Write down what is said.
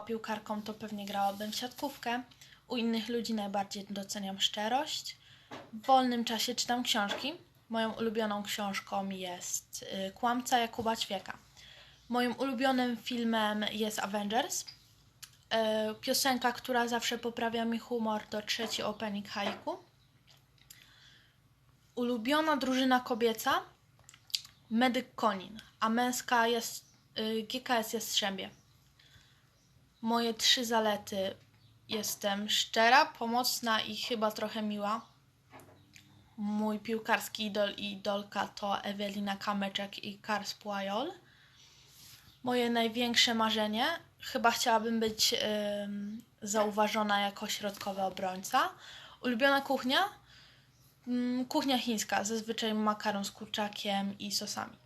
piłkarką, to pewnie grałabym w siatkówkę. U innych ludzi najbardziej doceniam szczerość. W wolnym czasie czytam książki. Moją ulubioną książką jest y, Kłamca Jakuba Ćwieka. Moim ulubionym filmem jest Avengers. Y, Piosenka, która zawsze poprawia mi humor, to trzeci opening haiku. Ulubiona drużyna kobieca Medyk Konin, a męska jest y, GKS Jastrzębie. Moje trzy zalety. Jestem szczera, pomocna i chyba trochę miła. Mój piłkarski idol i idolka to Ewelina Kameczek i Kars Płajol. Moje największe marzenie, chyba chciałabym być ym, zauważona jako środkowy obrońca. Ulubiona kuchnia? Mm, Kuchnia chińska, zazwyczaj makaron z kurczakiem i sosami.